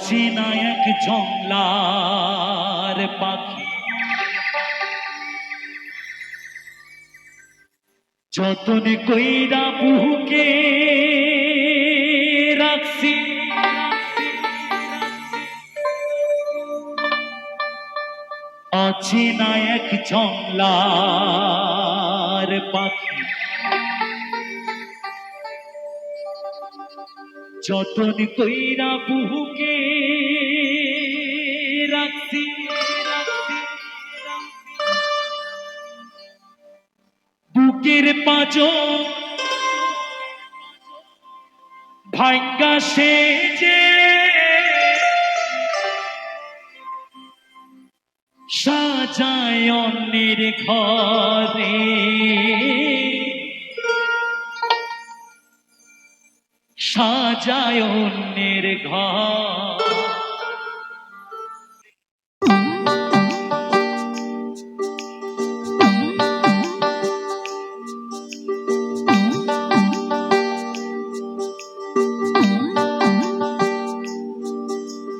অচেনা এক জংলার পাখি। যতন কইরা বুকে রাখছি। অচেনা এক জংলার পাখি। যতন কইরা বুকে রাখছি বুকের পাঁচ ভাঙ্গা সে যে সাজায় অন্যের ঘরে। সাজায় অন্যের ঘর।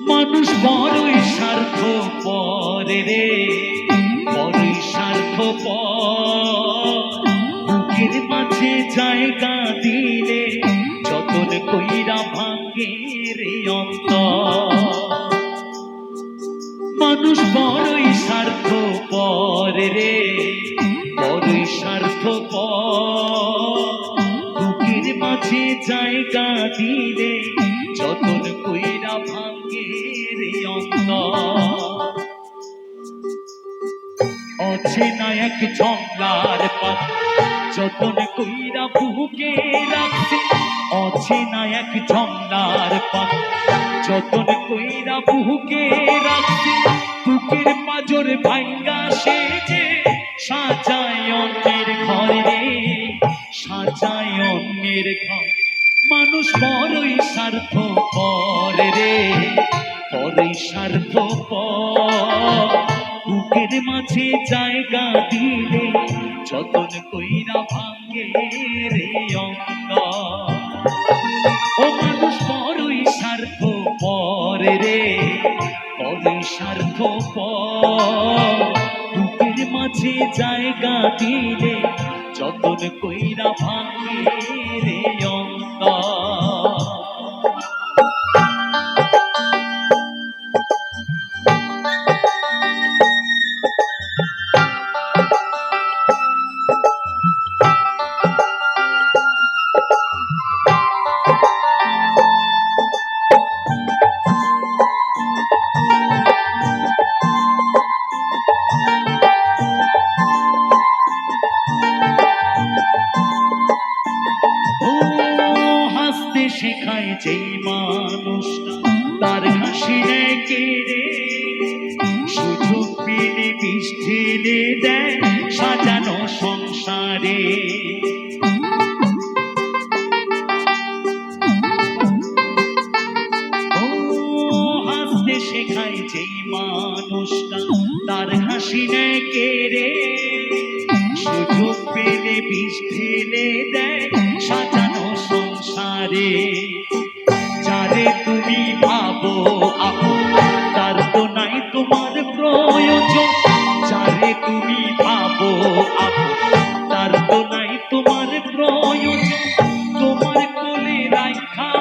মানুষ বড়ই স্বার্থ পরে রে বড়ই স্বার্থ বুকের মাঝে জায়গা দিলে যতন কইরা অন্তর। মানুষ বড়ই স্বার্থ পরে রে, বড়ই স্বার্থ বুকের মাঝে জায়গা দিলে যতন কইরা ভাঙ্গে রে অন্তর। অচেনা এক জংলার পাখি যতন কইরা বুকে রাখছি, অচেনা এক জংলার পাখি যতন কইরা বুকে রাখছি, বুকের পাজর ভাঙ্গা সেজে সাজায় অন্যের ঘরে সাজায় অন্যের ঘর। মানুষ বড়ই স্বার্থ করে রে বড়ই স্বার্থ বুকের মাঝে জায়গা দিলে যতন কইরা ভাঙ্গে রে অঙ্গ ও মানুষ বড়ই স্বার্থ পরে রে বড়ই স্বার্থ বুকের মাঝে জায়গা দিলে যতন কইরা ভাঙ্গে রে যেই মানুষটা তার হাসি কেড়ে সুযোগ পেলে বিষ ঢেলে দেয় সাজানো সংসারে। শেখায় যেই মানুষটা, তার হাসি কেড়ে সুযোগ পেলে বিষ ঢেলে দেয়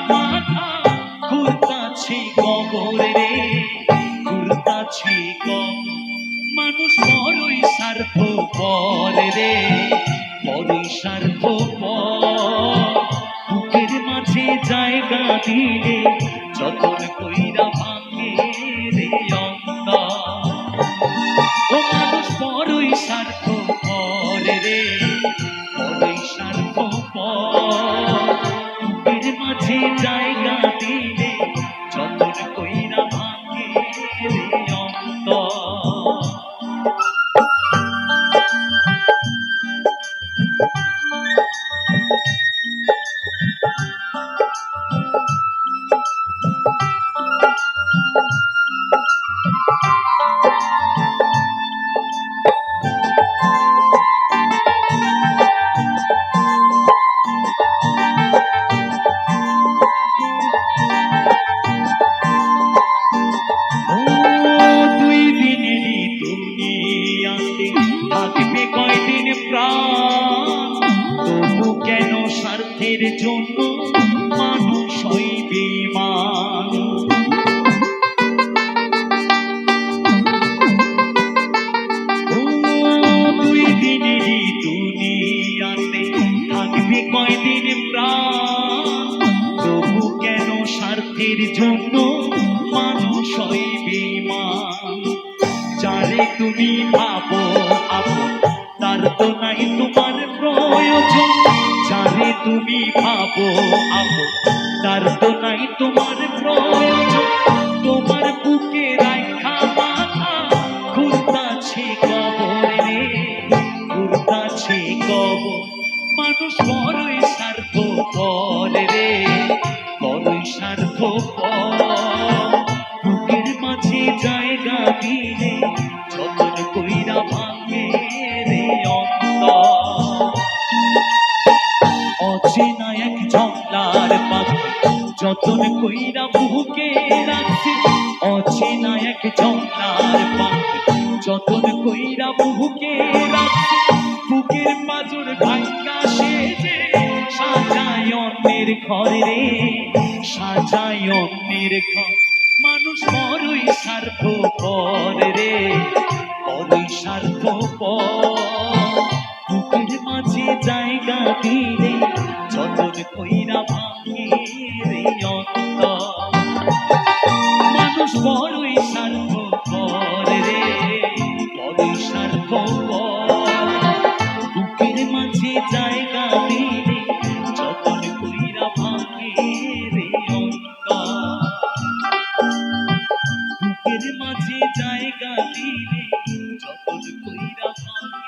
মাথা, ঘুরতাছি কবরে রে, ঘুরতাছি কবর। মানুষ বড়ই স্বার্থ পরে রে বড়ই স্বার্থ বুকের মাঝে জায়গা দিলে যতন কইরা ভাঙে মাঝি জায়গা দিলে যতন কইরা ভাঙিলি অন্তর। জন্য মানুষ হয় বেমান। দুই দিনেরই দুনিয়াতে থাকবে কয়দিন প্রাণ। তবু কেন স্বার্থের জন্য মানুষ হয় বেমান? যারে তুমি ভাবো আপন, তার তো নাই তোমার প্রয়োজন। তুমি ভাবো, আবো। তার তো নাই তোমার তোমার বুকে রাখা মাথা। ঘুরতাছে কবর কবর। মানুষ বড়ই স্বার্থ পরে রে, বড়ই স্বার্থ অচেনা পাখি যতন কইরা বুকে রাখছি, অচেনা এক জঙ্গলার পাখি যতন কইরা বুকে রাখছি, বুকের পাজর ভাঙ্গা সেজে সাজায় অন্যের ঘরে রে, সাজায় অন্যের ঘর। মানুষ বড়ই স্বার্থ পরে রে বড়ই স্বার্থ বুকের মাঝে জায়গা দিলে যতন কইরা ভাঙে রে অন্তর মানুষ বড়ই স্বার্থ রে, বড়ই স্বার্থ বুকের মাঝে জায়গা দিলে যতন কইরা ভাঙে রে অন্তর বুকের মাঝে জায়গা দিলে যতন কইরা ভাঙে